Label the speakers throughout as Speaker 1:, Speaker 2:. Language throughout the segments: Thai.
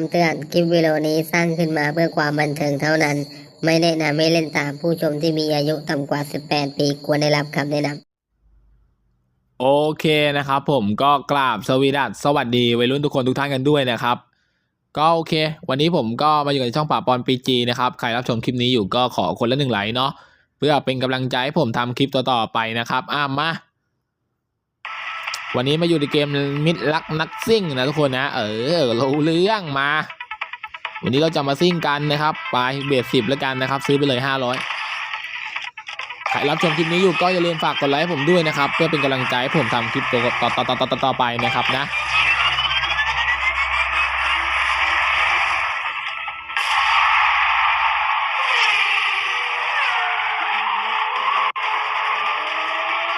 Speaker 1: คำเตือน คลิปวิดีโอนี้สร้างขึ้นมาเพื่อความบันเทิงเท่านั้น ไม่แนะนำให้เล่นตามผู้ชมที่มีอายุต่ำกว่า 18 ปีควรได้รับคำแนะนำ
Speaker 2: โอเคนะครับผมก็กราบสวีดัสสวัสดีวัยรุ่นทุกคนทุกท่านกันด้วยนะครับ ก็โอเค วันนี้ผมก็มาอยู่ในช่องป่าปอนปีจีนะครับใครรับชมคลิปนี้อยู่ก็ขอคนละหนึ่งไลค์เนาะเพื่อเป็นกำลังใจให้ผมทำคลิปต่อๆไปนะครับอะมา วันนี้มาอยู่ในเกมมิดลักนักซิ่งนะทุกคนนะ เออเรู้เรื่องมา วันนี้เราจะมาซิ่งกันนะครับไปเบสสิบแล้วกันนะครับ ซื้อไปเลยห้าร้อยใครรับชมคลิปนี้อยู่ก็อย่าลืมฝากกดไลค์ผมด้วยนะครับ เพื่อเป็นกำลังใจให้ผมทำคลิปต่อต่อต่อต่อต่อต่อไปนะครับนะ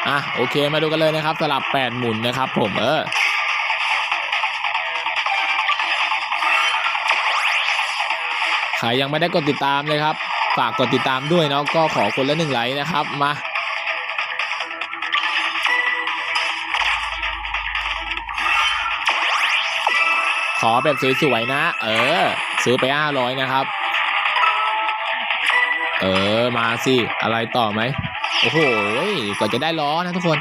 Speaker 2: อะโอเคมาดูกันเลยนะครับสลับแปดหมุนนะครับ ผมเออใครยังไม่ได้กดติดตามเลยครับ ฝากกดติดตามด้วยเนาะก็ขอคนละหนึ่งไลค์นะครับมาขอแบบสวยๆนะ เออ ซื้อไปห้าร้อยนะครับ เออ มาสิ อะไรต่อไหม โอ้โหกว่าจะได้ล้อนะทุกคน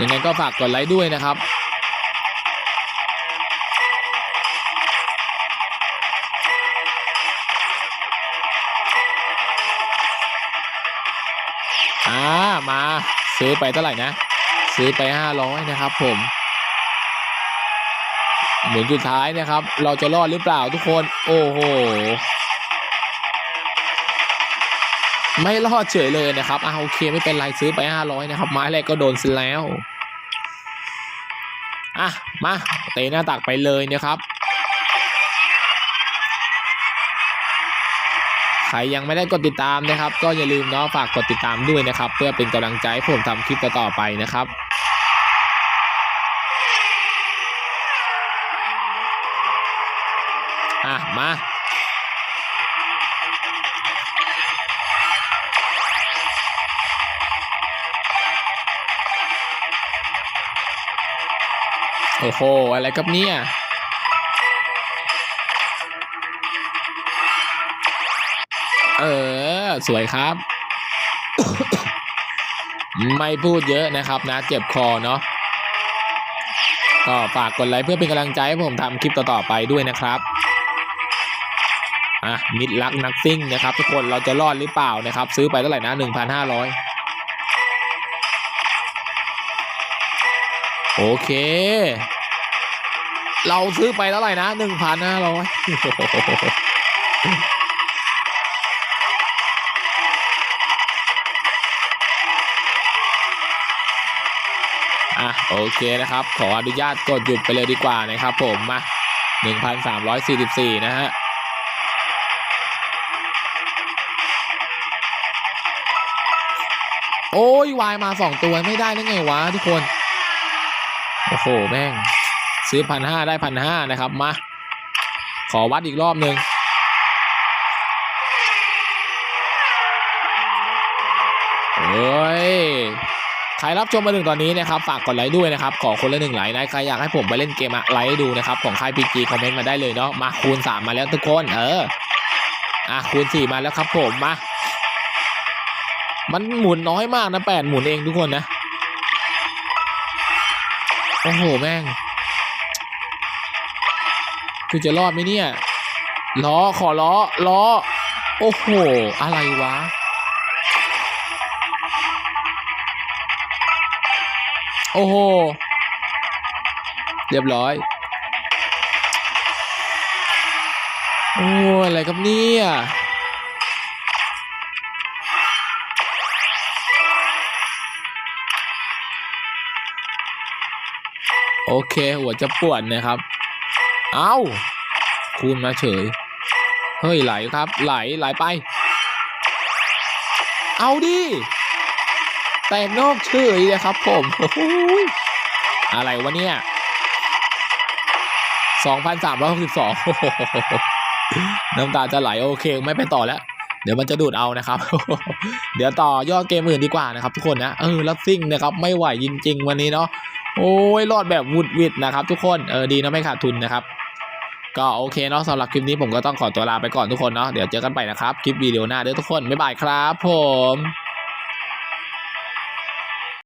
Speaker 2: ยังไงก็ฝากกดไลค์ด้วยนะครับอ่ามาซื้อไปเท่าไหร่นะ ซื้อไปห้าร้อยนะครับ ผมเหมุนสุดท้ายนะครับ เราจะรอดหรือเปล่าทุกคน โอ้โห ไม่รอดเฉยเลยนะครับอ่าโอเคไม่เป็นไรซื้อไปห้าร้อยนะครับ ไม้แรกก็โดนซิแล้วอะมาเตะหน้าตักไปเลยนะครับใครยังไม่ได้กดติดตามนะครับ ก็อย่าลืมเนาะฝากกดติดตามด้วยนะครับ เพื่อเป็นกำลังใจให้ผมทำคลิปต่อๆไปนะครับ อะ มาโอ้โห อะไรครับเนี่ย เออ สวยครับ ไม่พูดเยอะนะครับนะ เจ็บคอเนาะ ก็ฝากกดไลค์เพื่อเป็นกำลังใจให้ผมทำคลิปต่อ ๆ ไปด้วยนะครับ อะมิดลักนักซิ่งนะครับ ทุกคนเราจะรอดหรือเปล่านะครับ ซื้อไปเท่าไหร่นะหนึ่งพันห้าร้อยโอเค เราซื้อไปเท่าไหร่นะหนึ่งพันห้าร้อยอะโอเคนะครับ ขออนุญาตกดหยุดไปเลยดีกว่านะครับผมมา 1,344 นะฮะ โอ้ยวายมาสองตัวไม่ได้ได้ไงวะทุกคน โอ้โหแม่ง ซื้อพันห้าได้พันห้านะครับมา ขอวัดอีกรอบหนึ่งเฮ้ยใครรับชมมาถึงตอนนี้นะครับฝากกดไลค์ด้วยนะครับ ขอคนละหนึ่งไลค์นะใครอยากให้ผมไปเล่นเกมอะไรให้ดูนะครับของค่ายพีจีคอมเมนต์มาได้เลยเนาะมาคูณสามมาแล้วทุกคน เอออะคูณสี่มาแล้วครับผมมา มันหมุนน้อยมากนะแปดหมุนเองทุกคนนะ โอ้โห แม่ง คือจะรอดไหมเนี่ย ล้อ ขอล้อ ล้อ โอ้โห อะไรวะ โอ้โห เรียบร้อย โอ้อะไรครับเนี่ย เค หัวจะปวดนะครับ เอ้า คูณมาเฉย เฮ้ยไหลครับ ไหลไหลไป เอาดิแตกนอกเฉยเลยครับผมอะไรวะเนี่ยสองพันสามร้อยสิบสองน้ำตาจะไหลโอเค ไม่ไปต่อแล้ว เดี๋ยวมันจะดูดเอานะครับ เดี๋ยวต่อยอดเกมอื่นดีกว่านะครับทุกคนนะ เออ แล้วซิ่งนะครับ ไม่ไหวจริง ๆ วันนี้เนาะ โอ้ยรอดแบบวุดวิดนะครับ ทุกคนเออดีนะไม่ขาดทุนนะครับ ก็โอเคเนาะสำหรับคลิปนี้ผมก็ต้องขอตัวลาไปก่อนทุกคนเนาะเดี๋ยวเจอกันไปนะครับคลิปวิดีโอหน้าเด้อทุกคนบ๊ายบายครับ ผม